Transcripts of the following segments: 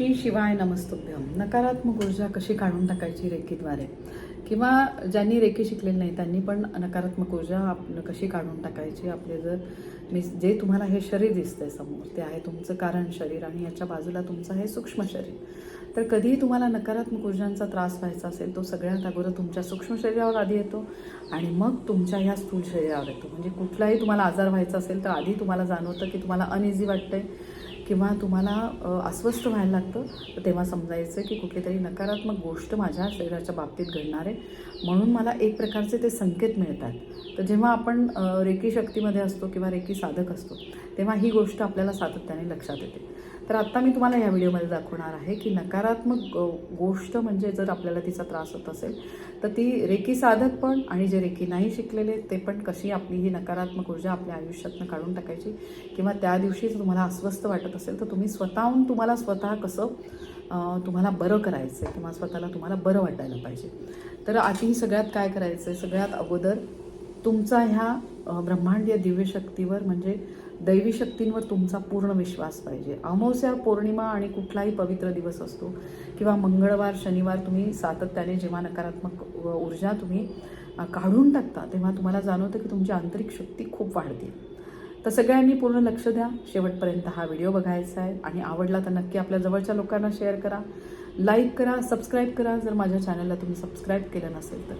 श्री शिवाय नमस्तुभ्यम. नकारात्मक ऊर्जा कशी काढून टाकायची रेखीद्वारे? किंवा ज्यांनी रेखी शिकलेली नाही त्यांनी पण नकारात्मक ऊर्जा आपलं कशी काढून टाकायची? आपले जर मी जे तुम्हाला हे शरीर दिसतंय समोर ते आहे तुमचं कारण शरीर आणि याच्या बाजूला तुमचं हे सूक्ष्म शरीर. तर कधीही तुम्हाला नकारात्मक ऊर्जांचा त्रास व्हायचा असेल तो सगळ्यात अगोदर तुमच्या सूक्ष्म शरीरावर आधी येतो आणि मग तुमच्या ह्या स्थूल शरीरावर येतो. म्हणजे कुठलाही तुम्हाला आजार व्हायचा असेल तर आधी तुम्हाला जाणवतं की तुम्हाला अनइझी वाटतंय. किंवा तुम्हाला अस्वस्थ व्हायला लागतं तर तेव्हा समजायचं की कुठली तरी नकारात्मक गोष्ट माझ्या शरीराच्या बाबतीत घडणार आहे. म्हणून मला एक प्रकारचे ते संकेत मिळतात. तर जेव्हा आपण रेकी शक्तीमध्ये असतो किंवा रेकी साधक असतो तेव्हा ही गोष्ट आपल्याला सातत्याने लक्षात येते. तर आत्ता मी तुम्हाला या व्हिडिओमध्ये दाखवणार आहे की नकारात्मक गोष्ट म्हणजे जर आपल्याला तिचा त्रास होत असेल तर ती रेकी साधक पण आणि जे रेकी नाही शिकलेले ते पण कशी आपली ही नकारात्मक ऊर्जा आपल्या आयुष्यातनं काढून टाकायची? किंवा त्या दिवशीच तुम्हाला अस्वस्थ वाटत असेल तर तुम्ही स्वतःहून तुम्हाला स्वतः कसं तुम्हाला बरं करायचं आहे किंवा स्वतःला तुम्हाला बरं वाटायला पाहिजे? तर आधी सगळ्यात काय करायचं आहे सगळ्यात अगोदर तुमचा ह्या ब्रह्मांडीय दिव्यशक्तीवर म्हणजे दैवी शक्तींवर तुमचा पूर्ण विश्वास पाहिजे. अमावस्या पौर्णिमा आणि कुठलाही पवित्र दिवस असतो किंवा मंगळवार शनिवार तुम्ही सातत्याने जेव्हा नकारात्मक ऊर्जा तुम्ही काढून टाकता तेव्हा तुम्हाला जाणवतं की तुमची आंतरिक शक्ती खूप वाढते. तर सगळ्यांनी पूर्ण लक्ष द्या. शेवटपर्यंत हा व्हिडिओ बघायचा आहे आणि आवडला तर नक्की आपल्या जवळच्या लोकांना शेअर करा. लाईक करा सबस्क्राईब करा. जर माझ्या चॅनलला तुम्ही सबस्क्राईब केलं नसेल तर.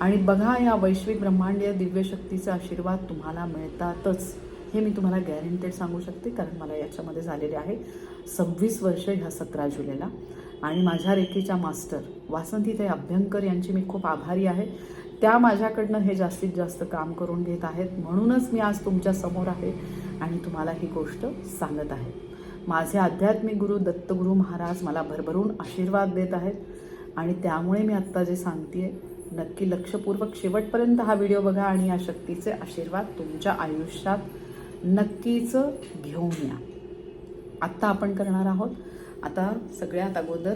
आणि बघा या वैश्विक ब्रह्मांडीय दिव्यशक्तीचा आशीर्वाद तुम्हाला मिळतातच. हे मी तुम्हाला गॅरंटेड सांगू शकते कारण मला याच्यामध्ये झालेले आहे. सव्वीस वर्ष ह्या सतरा जुलैला. आणि माझ्या रेखीच्या मास्टर वासंतीताई अभ्यंकर यांची मी खूप आभारी आहे. त्या माझ्याकडनं हे जास्तीत जास्त काम करून घेत आहेत. म्हणूनच मी आज तुमच्यासमोर आहे आणि तुम्हाला ही गोष्ट सांगत आहे. माझे आध्यात्मिक गुरु दत्तगुरू महाराज मला भरभरून आशीर्वाद देत आहेत. आणि त्यामुळे मी आत्ता जे सांगते नक्की लक्षपूर्वक शेवटपर्यंत हा व्हिडिओ बघा आणि या शक्तीचे आशीर्वाद तुमच्या आयुष्यात नक्कीच घेऊन या. आत्ता आपण करणार आहोत आता सगळ्यात अगोदर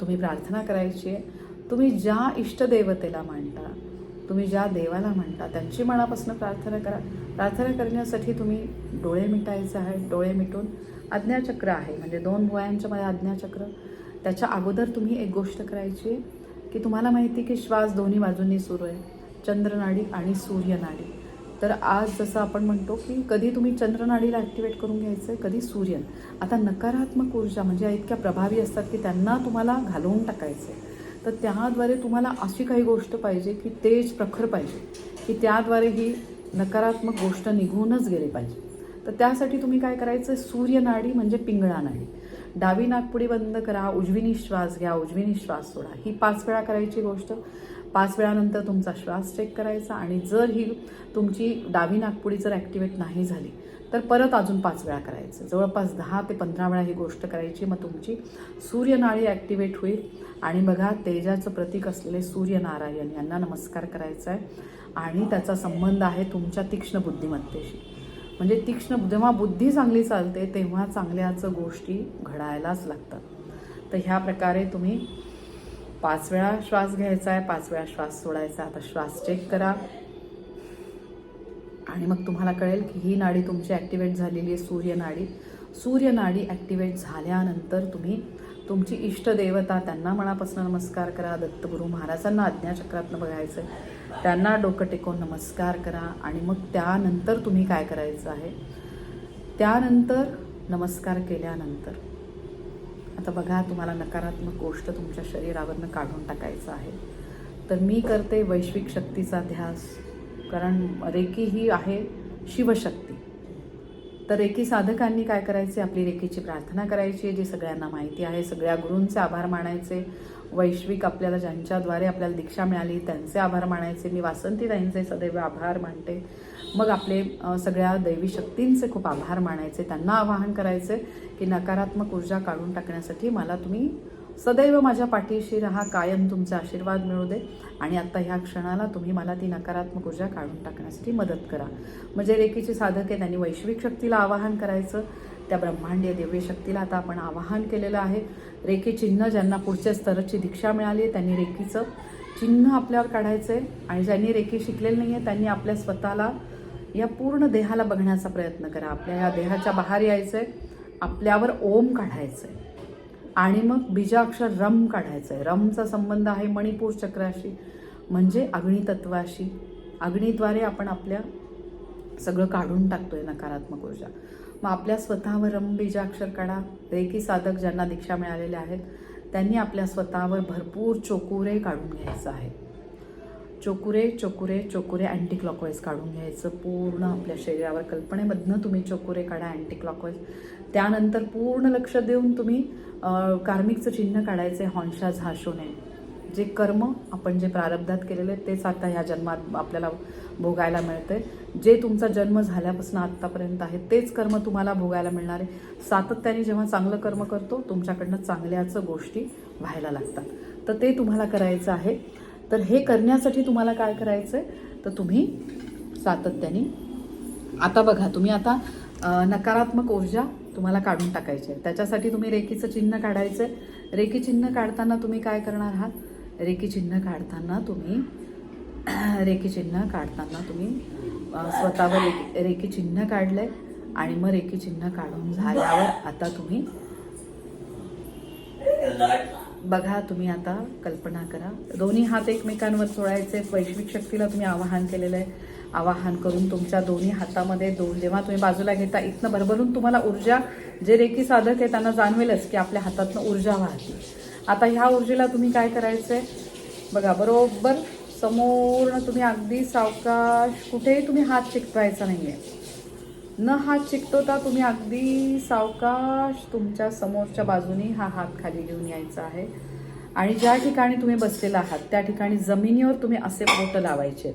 तुम्ही प्रार्थना करायची आहे. तुम्ही ज्या इष्टदेवतेला मांडता तुम्ही ज्या देवाला म्हणता त्यांची मनापासून प्रार्थना करा. प्रार्थना करण्यासाठी तुम्ही डोळे मिटायचं आहे डोळे मिटून आज्ञाचक्र आहे म्हणजे दोन भुवयांच्या मध्ये आज्ञाचक्र त्याच्या अगोदर तुम्ही एक गोष्ट करायची आहे की तुम्हाला माहिती की श्वास दोन्ही बाजूंनी सुरू आहे. चंद्रनाडी आणि सूर्यनाडी. तर आज जसं आपण म्हणतो की कधी तुम्ही चंद्रनाडीला ॲक्टिवेट करून घ्यायचं आहे कधी सूर्य. आता नकारात्मक ऊर्जा म्हणजे इतक्या प्रभावी असतात की त्यांना तुम्हाला घालवून टाकायचं आहे तर त्याद्वारे तुम्हाला अशी काही गोष्ट पाहिजे की तेज प्रखर पाहिजे की त्याद्वारे ही नकारात्मक गोष्ट निघूनच गेली पाहिजे. तर त्यासाठी तुम्ही काय करायचं सूर्यनाडी म्हणजे पिंगळा नाडी. डावी नागपुडी बंद करा उजवीनी श्वास घ्या उजवीनी श्वास सोडा. ही पाच वेळा करायची गोष्ट. पाच वेळानंतर तुमचा श्वास चेक करायचा आणि जर ही तुमची डावी नागपुडी जर ॲक्टिवेट नाही झाली तर परत अजून पाच वेळा करायचं. जवळपास दहा ते पंधरा वेळा ही गोष्ट करायची मग तुमची सूर्यनाळी ॲक्टिवेट होईल. आणि बघा तेजाचं प्रतीक असलेले सूर्यनारायण यांना नमस्कार करायचा आहे. आणि त्याचा संबंध आहे तुमच्या तीक्ष्ण बुद्धिमत्तेशी. म्हणजे तीक्ष्ण जेव्हा बुद्धी चांगली चालते तेव्हा चांगल्याचं गोष्टी घडायलाच लागतात. तर ह्या प्रकारे तुम्ही पाच वेळा श्वास घ्यायचा आहे पाच वेळा श्वास सोडायचा आता श्वास चेक करा. आणि मग तुम्हाला कळेल की ही नाडी तुमची ॲक्टिवेट झालेली आहे सूर्यनाडी सूर्यनाडी ॲक्टिवेट झाल्यानंतर तुम्ही तुमची इष्टदेवता त्यांना मनापासून नमस्कार करा. दत्तगुरू महाराजांना आज्ञाचक्रातनं बघायचं आहे त्यांना डोकं टेकून नमस्कार करा. आणि मग त्यानंतर तुम्ही काय करायचं आहे? त्यानंतर नमस्कार केल्यानंतर आता बघा तुम्हाला नकारात्मक गोष्ट तुमच्या शरीरावरनं काढून टाकायचं आहे. तर मी करते वैश्विक शक्तीचा ध्यास कारण रेकी ही आहे शिवशक्ती. तर रेकी साधकांनी काय करायचे? आपली रेकीची प्रार्थना करायची जी सगळ्यांना माहिती आहे सगळ्या गुरूंचे आभार मानायचे. वैश्विक आपल्याला ज्यांच्याद्वारे आपल्याला दीक्षा मिळाली त्यांचे आभार मानायचे. मी वासंतीताईंचे सदैव आभार मानते. मग आपले सगळ्या दैवी शक्तींचे खूप आभार मानायचे. त्यांना आवाहन करायचे की नकारात्मक ऊर्जा काढून टाकण्यासाठी मला तुम्ही सदैव माझ्या पाठीशी राहा कायम तुमचा आशीर्वाद मिळू दे. आणि आत्ता ह्या क्षणाला तुम्ही मला ती नकारात्मक ऊर्जा काढून टाकण्यासाठी मदत करा. म्हणजे रेकीचे साधक आहे त्यांनी वैश्विक शक्तीला आवाहन करायचं. त्या ब्रह्मांडीय दिव्य शक्तीला आता आपण आवाहन केलेलं आहे. रेकी चिन्ह ज्यांना पुढच्या स्तराची दीक्षा मिळाली आहे त्यांनी रेकीचं चिन्ह आपल्यावर काढायचं आहे आणि ज्यांनी रेकी शिकलेलं नाही आहे त्यांनी आपल्या स्वतःला या पूर्ण देहाला बघण्याचा प्रयत्न करा. आपल्या या देहाच्या बाहेर यायचं आहे आपल्यावर ओम काढायचं आहे आणि मग बीजाक्षर रम काढायचं आहे रमचा संबंध आहे मणिपूर चक्राशी म्हणजे अग्नी तत्वाशी अग्नीद्वारे आपण आपल्या सगळं काढून टाकतोय नकारात्मक ऊर्जा. मग आपल्या स्वतःवर रमबीजाक्षर काढा. रेकी साधक ज्यांना दीक्षा मिळालेल्या आहेत त्यांनी आपल्या स्वतःवर भरपूर चोकुरे काढून घ्यायचं आहे. चोकुरे चोकुरे चोकुरे अँटी क्लॉकवाईज काढून घ्यायचं. पूर्ण आपल्या शरीरावर कल्पनेमधनं तुम्ही चोकुरे काढा अँटी क्लॉकवाईज त्यानंतर पूर्ण लक्ष देऊन तुम्ही कार्मिकचं चिन्ह काढायचं आहे हॉन्शा झाशोने जे कर्म आपण जे प्रारब्धात केलेले तेच आता ह्या जन्मात आपल्याला भोगायला मिळते जे तुमचा जन्म झाल्यापासून आत्तापर्यंत आहे तेच कर्म तुम्हाला भोगायला मिळणार आहे. सातत्याने जेव्हा चांगलं कर्म करतो तुमच्याकडनं चांगल्याचं गोष्टी व्हायला लागतात. तर ते तुम्हाला करायचं आहे. तर हे करण्यासाठी तुम्हाला काय करायचं आहे तर तुम्ही सातत्याने आता बघा तुम्ही आता नकारात्मक ऊर्जा तुम्हाला काढून टाकायची आहे. त्याच्यासाठी तुम्ही रेकीचं चिन्ह काढायचं आहे रेकी चिन्ह काढताना तुम्ही काय करणार आहात? रेखीचिन्ह काढताना तुम्ही रेखीचिन्ह काढताना तुम्ही स्वतःवर रेकी रेकी चिन्ह काढलंय आणि मग रेखीचिन्ह काढून झाल्यावर आता तुम्ही बघा तुम्ही आता कल्पना करा. दोन्ही हात एकमेकांवर सोडायचे वैश्विक शक्तीला तुम्ही आवाहन केलेलं आहे. आवाहन करून तुमच्या दोन्ही हातामध्ये दोन जेव्हा तुम्ही बाजूला घेता इथनं भरभरून तुम्हाला ऊर्जा जे रेखी साधक आहे त्यांना जाणवेलच की आपल्या हातातनं ऊर्जा वाहते. आता ह्या ऊर्जेला तुम्ही काय करायचंय? बघा बरोबर समोर तुम्ही अगदी सावकाश कुठेही तुम्ही हात चिकटवायचा आहे न हात चिकटवता तुम्ही अगदी सावकाश तुमच्या समोरच्या बाजूने हा हात खाली घेऊन यायचा आहे. आणि ज्या ठिकाणी तुम्ही बसलेला आहात त्या ठिकाणी जमिनीवर तुम्ही असे बोट लावायचे.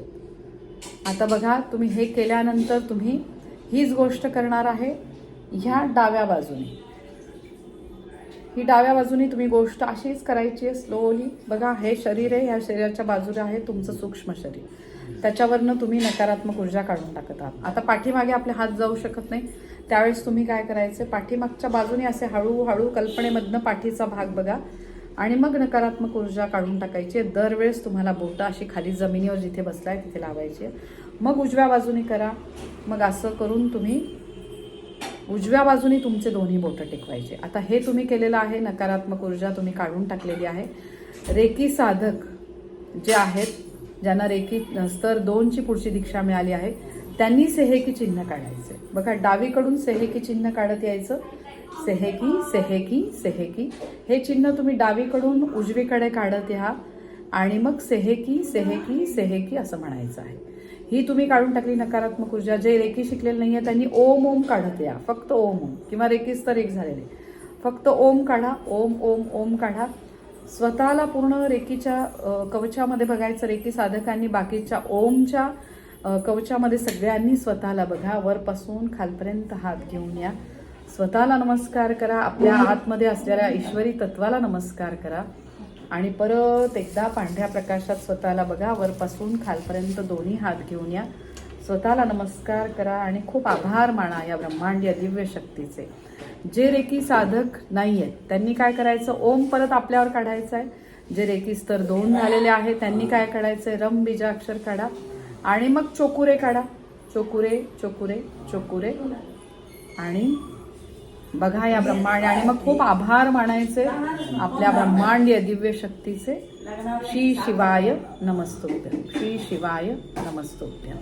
आता बघा तुम्ही हे केल्यानंतर तुम्ही हीच गोष्ट करणार आहे ह्या डाव्या बाजूने. ही डाव्या बाजूने तुम्ही गोष्ट अशीच करायची आहे स्लोली बघा हे शरीर आहे ह्या शरीराच्या बाजूला आहे तुमचं सूक्ष्म शरीर. त्याच्यावरनं तुम्ही नकारात्मक ऊर्जा काढून टाकत आहात. आता पाठीमागे आपले हात जाऊ शकत नाही. त्यावेळेस तुम्ही काय करायचे पाठीमागच्या बाजूने असे हळूहळू कल्पनेमधनं पाठीचा भाग बघा आणि मग नकारात्मक ऊर्जा काढून टाकायची दरवेळेस तुम्हाला बोटं अशी खाली जमिनीवर जिथे बसलाय तिथे लावायची मग उजव्या बाजूने करा. मग असं करून तुम्ही उजव्या बाजूने तुमचे दोन्ही बोटं टेकवायचे. आता हे तुम्ही केलेलं आहे नकारात्मक ऊर्जा तुम्ही काढून टाकलेली आहे. रेकी साधक जे आहेत ज्यांना रेकी स्तर दोनची पुढची दीक्षा मिळाली आहे त्यांनी सेहेकी चिन्ह काढायचे. बघा डावीकडून सेहेकी चिन्ह काढत यायचं. सेहेकी सेहेकी सेहेकी. हे चिन्ह तुम्ही डावीकडून उजवीकडे काढत या आणि मग सेहेकी सेहेकी सेहेकी असं म्हणायचं आहे. ही तुम्ही काढून टाकली नकारात्मक ऊर्जा. जे रेकी शिकलेले आहे त्यांनी ओम ओम काढत या. फक्त ओम ओम. किंवा रेकीच तर एक झालेले. फक्त ओम काढा ओम ओम ओम काढा. स्वतःला पूर्ण रेकीच्या कवचामध्ये बघायचं रेकी साधकांनी बाकीच्या ओमच्या कवचामध्ये सगळ्यांनी स्वतःला बघा. वरपासून खालपर्यंत हात घेऊन या. स्वतःला नमस्कार करा. आपल्या आतमध्ये असलेल्या ईश्वरी तत्वाला नमस्कार करा. आणि परत एकदा पांढऱ्या प्रकाशात स्वतःला बघा वरपासून खालपर्यंत दोन्ही हात घेऊन या. स्वतःला नमस्कार करा आणि खूप आभार माना या ब्रह्मांडीय दिव्य शक्तीचे. जे रेकी साधक नाही आहेत त्यांनी काय करायचं? ओम परत आपल्यावर काढायचं आहे जे रेकी स्तर दोन झालेले आहे त्यांनी काय काढायचंय रम बीजाक्षर काढा. आणि मग चोकुरे काढा. चोकुरे चोकुरे चोकुरे. आणि बघा या ब्रह्मांड आणि मग खूप आभार मानायचे आपल्या ब्रह्मांडीय दिव्य शक्तीचे. श्री शिवाय नमस्तोभ्यम श्री शिवाय नमस्तोभ्यम